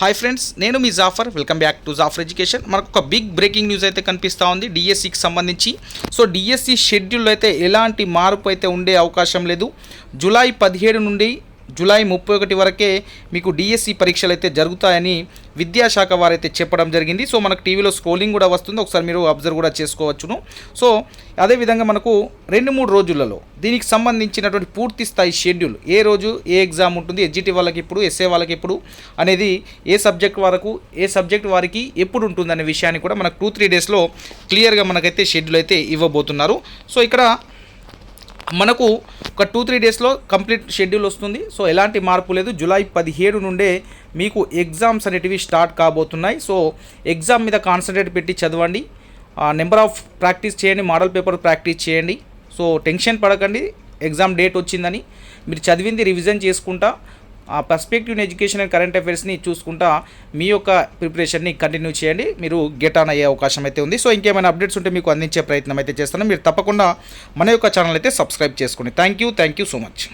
Hi friends నేను మీ Jafar welcome back to Jafar education మనకు ఒక బిగ్ బ్రేకింగ్ న్యూస్ అయితే కనిపిస్తూ ఉంది డిఎస్సికి సంబంధించి. సో డిఎస్సి షెడ్యూల్ అయితే ఎలాంటి మార్పు అయితే ఉండే అవకాశం లేదు. జూలై పదిహేడు నుండి జూలై ముప్పై ఒకటి వరకే మీకు డిఎస్సి పరీక్షలు అయితే జరుగుతాయని విద్యాశాఖ వారైతే చెప్పడం జరిగింది. సో మనకు టీవీలో స్క్రోలింగ్ కూడా వస్తుంది. ఒకసారి మీరు అబ్జర్వ్ కూడా చేసుకోవచ్చును. సో అదేవిధంగా మనకు రెండు మూడు రోజులలో దీనికి సంబంధించినటువంటి పూర్తి స్థాయి షెడ్యూల్ ఏ రోజు ఏ ఎగ్జామ్ ఉంటుంది ఎస్జిటి వాళ్ళకి ఇప్పుడు ఎస్ఏ వాళ్ళకి ఎప్పుడు అనేది ఏ సబ్జెక్ట్ వరకు ఏ సబ్జెక్ట్ వారికి ఎప్పుడు ఉంటుంది అనే విషయాన్ని కూడా మనకు టూ త్రీ డేస్లో క్లియర్గా మనకైతే షెడ్యూల్ అయితే ఇవ్వబోతున్నారు. సో ఇక్కడ మనకు ఒక టూ త్రీ డేస్లో కంప్లీట్ షెడ్యూల్ వస్తుంది. సో ఎలాంటి మార్పు లేదు. జూలై పదిహేడు నుండే మీకు ఎగ్జామ్స్ అనేటివి స్టార్ట్ కాబోతున్నాయి. సో ఎగ్జామ్ మీద కాన్సన్ట్రేట్ పెట్టి చదవండి. నెంబర్ ఆఫ్ ప్రాక్టీస్ చేయండి. మోడల్ పేపర్ ప్రాక్టీస్ చేయండి. సో టెన్షన్ పడకండి. ఎగ్జామ్ డేట్ వచ్చిందని మీరు చదివింది రివిజన్ చేసుకుంటా. ఆ పర్స్పెక్టివ్ ఎడ్యుకేషన్ అండ్ కరెంట్ అఫైర్స్ని చూసుకుంటా మీ యొక్క ప్రిపరేషన్ని కంటిన్యూ చేయండి. మీరు గెట్ ఆన్ అయ్యే అవకాశం అయితే ఉంది. సో ఇంకేమైనా అప్డేట్స్ ఉంటే మీకు అందించే ప్రయత్నం అయితే చేస్తాను. మీరు తప్పకుండా మన యొక్క ఛానల్ అయితే సబ్స్క్రైబ్ చేసుకోండి thank you thank you so much